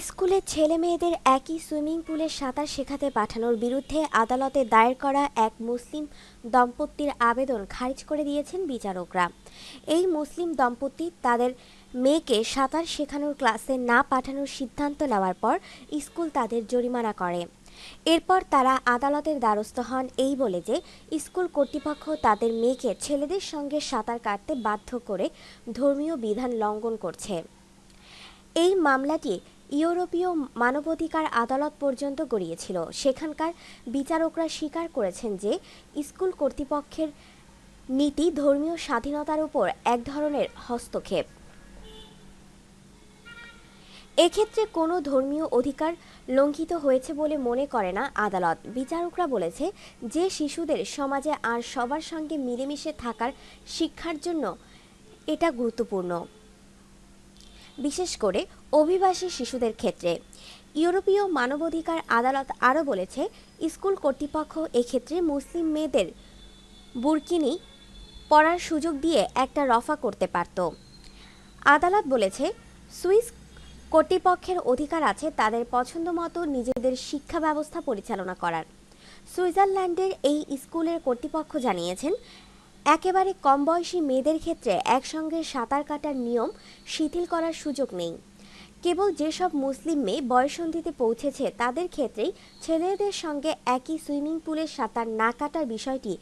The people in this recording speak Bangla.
স্কুলের ছেলে মেয়েদের একই সুইমিং পুলে সাঁতার শেখাতে পাঠানোর বিরুদ্ধে আদালতে দায়ের করা এক মুসলিম দম্পতির আবেদন খারিজ করে দিয়েছেন বিচারকরা। এই মুসলিম দম্পতি তাদের মেয়েকে সাঁতার শেখানোর ক্লাসে না পাঠানোর সিদ্ধান্ত নেওয়ার পর স্কুল তাদের জরিমানা করে। এরপর তারা আদালতের দ্বারস্থ হন এই বলে যে, স্কুল কর্তৃপক্ষ তাদের মেয়েকে ছেলেদের সঙ্গে সাঁতার কাটতে বাধ্য করে ধর্মীয় বিধান লঙ্ঘন করছে। এই মামলাটি ইউরোপীয় মানবাধিকার আদালত পর্যন্ত গড়িয়েছিল। সেখানকার বিচারকরা স্বীকার করেছেন যে, স্কুল কর্তৃপক্ষের নীতি ধর্মীয় স্বাধীনতার উপর এক ধরনের হস্তক্ষেপ। এক্ষেত্রে কোনো ধর্মীয় অধিকার লঙ্ঘিত হয়েছে বলে মনে করে না আদালত। বিচারকরা বলেছে যে, শিশুদের সমাজে আর সবার সঙ্গে মিলেমিশে থাকার শিক্ষার জন্য এটা গুরুত্বপূর্ণ। বিশেষ করে অভিবাসী শিশুদের ক্ষেত্রে। ইউরোপীয় মানবাধিকার আদালত আরও বলেছে, স্কুল কর্তৃপক্ষ এক্ষেত্রে মুসলিম মেয়েদের বুরকিনি পড়ার সুযোগ দিয়ে একটা রফা করতে পারত। আদালত বলেছে, সুইস কর্তৃপক্ষের অধিকার আছে তাদের পছন্দ মতো নিজেদের শিক্ষা ব্যবস্থা পরিচালনা করার। সুইজারল্যান্ডের এই স্কুলের কর্তৃপক্ষ জানিয়েছেন একেবারে কম বয়সী মেয়েদের ক্ষেত্রে একসঙ্গে সাঁতার কাটার নিয়ম শিথিল করার সুযোগ নেই। কেবল যেসব মুসলিম মেয়ে বয়সন্ধিতে পৌঁছেছে, তাদের ক্ষেত্রেই ছেলেদের সঙ্গে একই সুইমিং পুলে সাঁতার না কাটার বিষয়টি